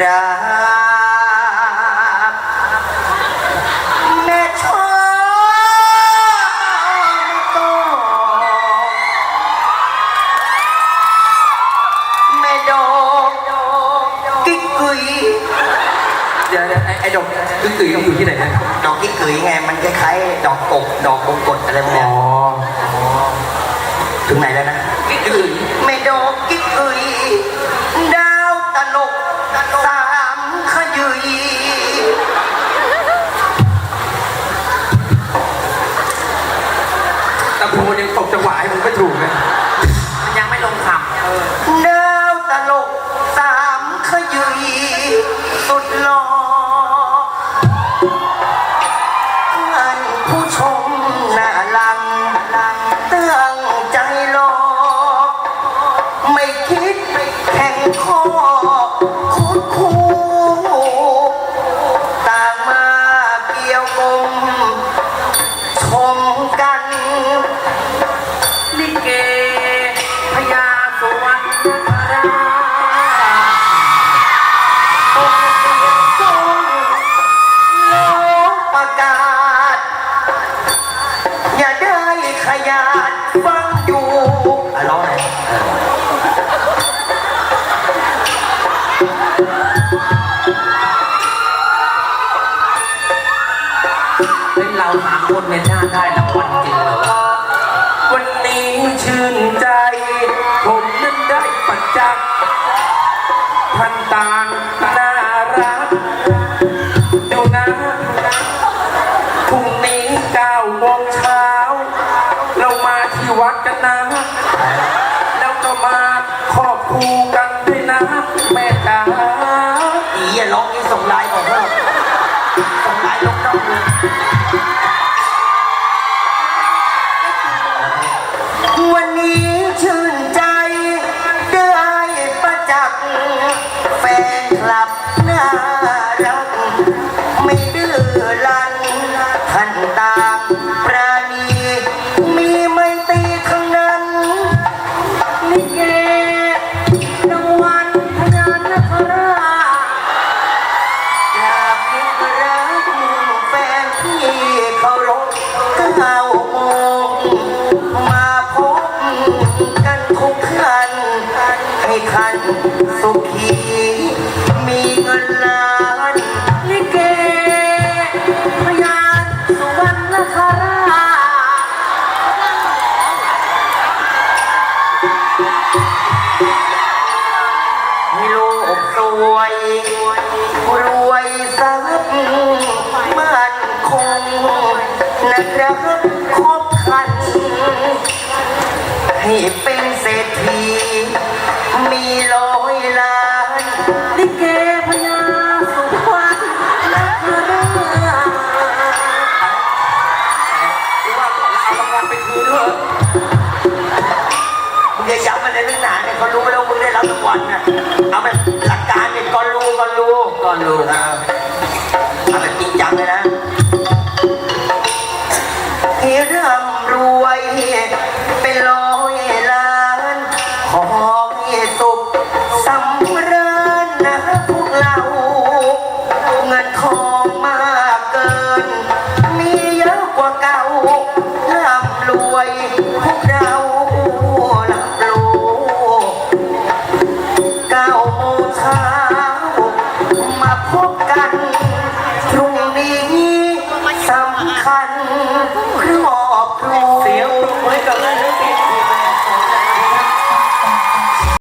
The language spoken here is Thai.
ราบแม่ชอบก็แม่ดอกกิ๊กกุยเดี๋ยวไอ้ไอ้ดอกตึ้งตื่นอยู่ที่ไหนนะดอกกิ๊กกุยไงมันคล้ายๆดอกกบดอกกบกฎอะไรพวกเนี้ยถึงไหนแล้วนะ กิ๊กตื่น สุด เฮ้ยเราสามคนเนี่ยน่าได้รางวัลจริงเหรอวะวันนี้ชื่นใจ ผมนั้นได้ปัจจักษ์ท่านต่างน่ารักดูนะพรุ่งนี้เก้าโมงเช้า เรามาที่วัดกันนะ แล้วก็มาขอบครูกันด้วยนะ แม่จ๋าอีอย่าร้องนี่ส่งไลน์ของพ่อส่งไลน์ลงน้องเลย แฟนคลับน่ารัก สุขีมีเงินล้านลิเกพญาสุวรรณคราชให้โลกสวยรวยทรัพย์มั่นคงนะครับครบครันให้ จะย้ำมันในเรื่องหนาเนี่ยเขารู้แล้วมึงได้รับรางวัลน่ะเอาไปหลักการเนี่ยก่อนรู้ก่อนรู้ก่อนรู้เอ